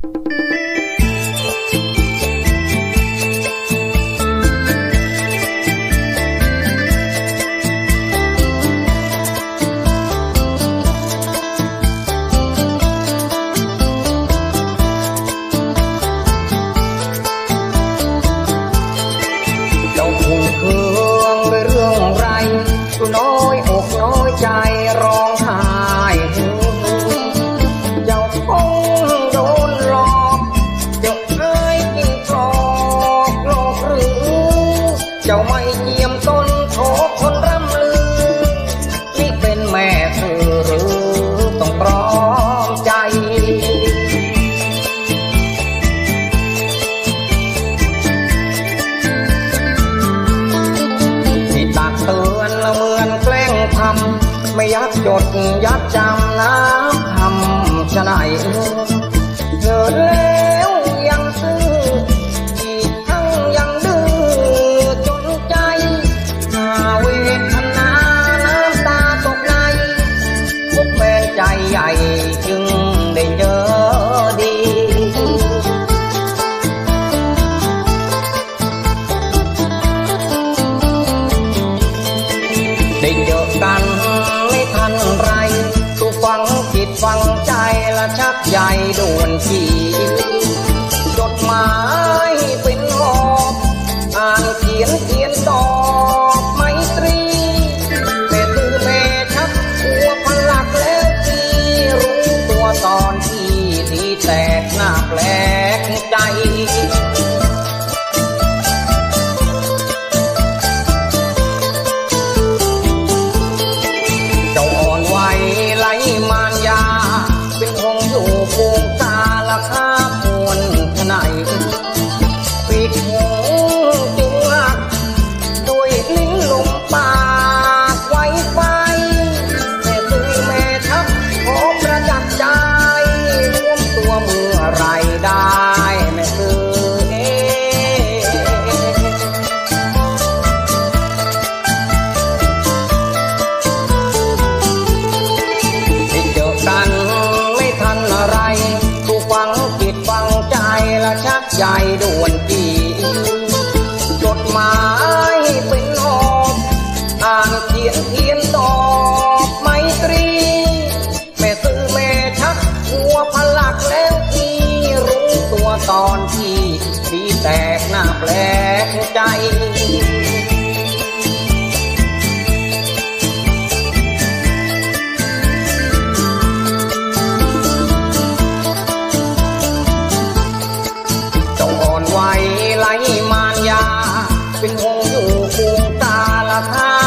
เเจ้าไม่เยี่ยมต้นโถคนร่ำลือนี่เป็นแม่สื่อหรือต้องพร้อมใจ ที่ตักเตือนละเหมือนแกล้งทำไม่ยักจดยัดจำน้ำทำชะไหนเกิดแล้ว ได้เจอกันไม่ทันไรตูฟังจิตฟังใจละชักใหญ่ด่วนทีจดหมายเป็นหอบอ่านเขียนเขียนตอบไมตรีแต่คือแม่ชักหัวพลักแล้วทีรู้ตัวตอนที่ที่แตกหน้าแปล ด่วนจีจดหมายเป็นหอบอ่านเขียนเขียนตอบไมตรี แม่ซื้อแม่ชักหัวพลักแล้วที่รู้ตัวตอนที่ที่แตกหน้าแปลกใจ ราคา